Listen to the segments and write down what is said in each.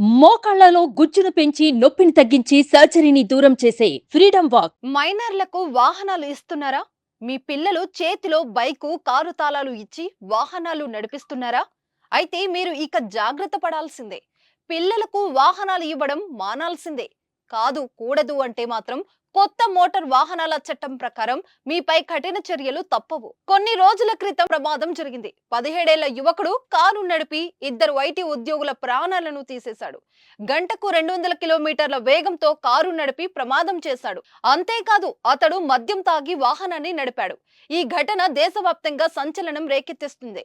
మోకాళ్ళలో గుజ్జును పెంచి నొప్పిని తగ్గించి సర్జరీని దూరం చేసే ఫ్రీడమ్ వాక్. మైనర్లకు వాహనాలు ఇస్తున్నారా? మీ పిల్లలు చేతిలో బైకు కారు తాళాలు ఇచ్చి వాహనాలు నడిపిస్తున్నారా? అయితే మీరు ఇక జాగ్రత్త పడాల్సిందే. పిల్లలకు వాహనాలు ఇవ్వడం మానాల్సిందే. కాదు కూడదు అంటే మాత్రం కొత్త మోటార్ వాహనాల చట్టం ప్రకారం మీపై కఠిన చర్యలు తప్పవు. కొన్ని రోజుల క్రితం ప్రమాదం జరిగింది. పదిహేడేళ్ళ యువకుడు కారు నడిపి ఇద్దరు ఐటీ ఉద్యోగుల ప్రాణాలను తీసేశాడు. గంటకు రెండు వందల కిలోమీటర్ల వేగంతో కారు నడిపి ప్రమాదం చేశాడు. అంతేకాదు అతడు మద్యం తాగి వాహనాన్ని నడిపాడు. ఈ ఘటన దేశవ్యాప్తంగా సంచలనం రేకెత్తిస్తుంది.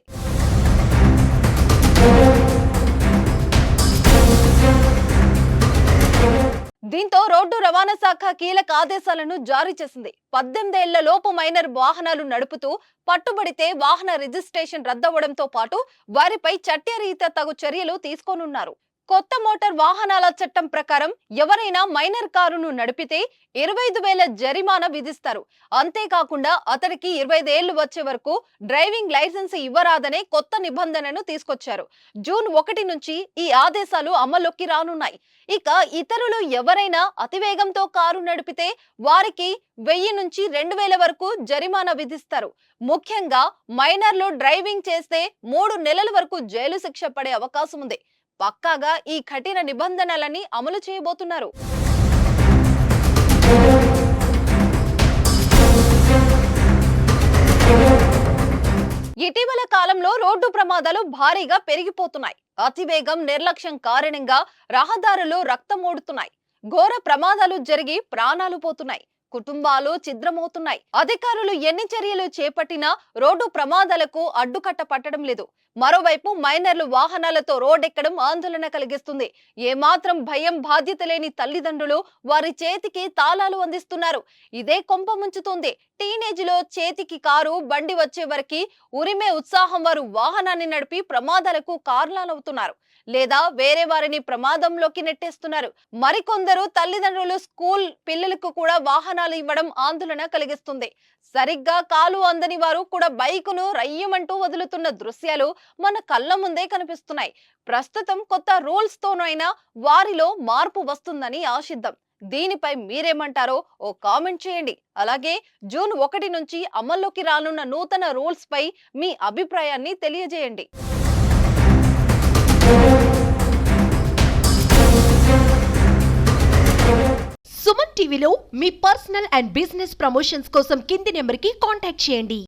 దీంతో రోడ్డు రవాణా శాఖ కీలక ఆదేశాలను జారీ చేసింది. పద్దెనిమిదేళ్ళ లోపు మైనర్ వాహనాలు నడుపుతూ పట్టుబడితే వాహన రిజిస్ట్రేషన్ రద్దవడంతో పాటు వారిపై చట్టరీత తగు చర్యలు తీసుకోనున్నారు. కొత్త మోటార్ వాహనాల చట్టం ప్రకారం ఎవరైనా మైనర్ కారును నడిపితే ఇరవై ఐదు వేల జరిమానా విధిస్తారు. అంతేకాకుండా అతడికి ఇరవై ఐదేళ్ళు వచ్చే వరకు డ్రైవింగ్ లైసెన్స్ ఇవ్వరాదనే కొత్త నిబంధనను తీసుకొచ్చారు. జూన్ ఒకటి నుంచి ఈ ఆదేశాలు అమల్లోకి రానున్నాయి. ఇక ఇతరులు ఎవరైనా అతివేగంతో కారు నడిపితే వారికి వెయ్యి నుంచి రెండు వేల వరకు జరిమానా విధిస్తారు. ముఖ్యంగా మైనర్లు డ్రైవింగ్ చేస్తే మూడు నెలల వరకు జైలు శిక్ష పడే అవకాశం ఉంది. పక్కాగా ఈ కఠిన నిబంధనలని అమలు చేయబోతున్నారు. ఇటీవల కాలంలో రోడ్డు ప్రమాదాలు భారీగా పెరిగిపోతున్నాయి. అతివేగం నిర్లక్ష్యం కారణంగా రహదారులు రక్తమోడుతున్నాయి. ఘోర ప్రమాదాలు జరిగి ప్రాణాలు పోతున్నాయి. కుటుంబాలు ఛిద్రమవుతున్నాయి. అధికారులు ఎన్ని చర్యలు చేపట్టినా రోడ్డు ప్రమాదాలకు అడ్డుకట్ట పట్టడం లేదు. మరోవైపు మైనర్లు వాహనాలతో రోడ్డెక్కడం ఆందోళన కలిగిస్తుంది. ఏమాత్రం భయం బాధ్యత లేని తల్లిదండ్రులు వారి చేతికి తాళాలు అందిస్తున్నారు. ఇదే కొంప ముంచుతుంది. టీనేజ్లో చేతికి కారు బండి వచ్చే వరకు ఉరిమే ఉత్సాహం వారు వాహనాన్ని నడిపి ప్రమాదాలకు కారణాలవుతున్నారు. లేదా వేరే వారిని ప్రమాదంలోకి నెట్టేస్తున్నారు. మరికొందరు తల్లిదండ్రులు స్కూల్ పిల్లలకు కూడా వాహనాలు ఇవ్వడం ఆందోళన కలిగిస్తుంది. సరిగ్గా కాలు అందని వారు కూడా బైకును రయ్యమంటూ వదులుతున్న దృశ్యాలు మన కళ్ళ ముందే కనిపిస్తున్నాయి. ప్రస్తుతం కొత్త రూల్స్ తోనైనా వారిలో మార్పు వస్తుందని ఆశిద్దాం. దీనిపై మీరేమంటారో ఓ కామెంట్ చేయండి. అలాగే జూన్ ఒకటి నుంచి అమల్లోకి రానున్న నూతన రూల్స్ పై మీ అభిప్రాయాన్ని తెలియజేయండి. సుమన్ టీవీలో మీ పర్సనల్ అండ్ బిజినెస్ ప్రమోషన్స్ కోసం కింది నెంబర్కి కాంటాక్ట్ చేయండి.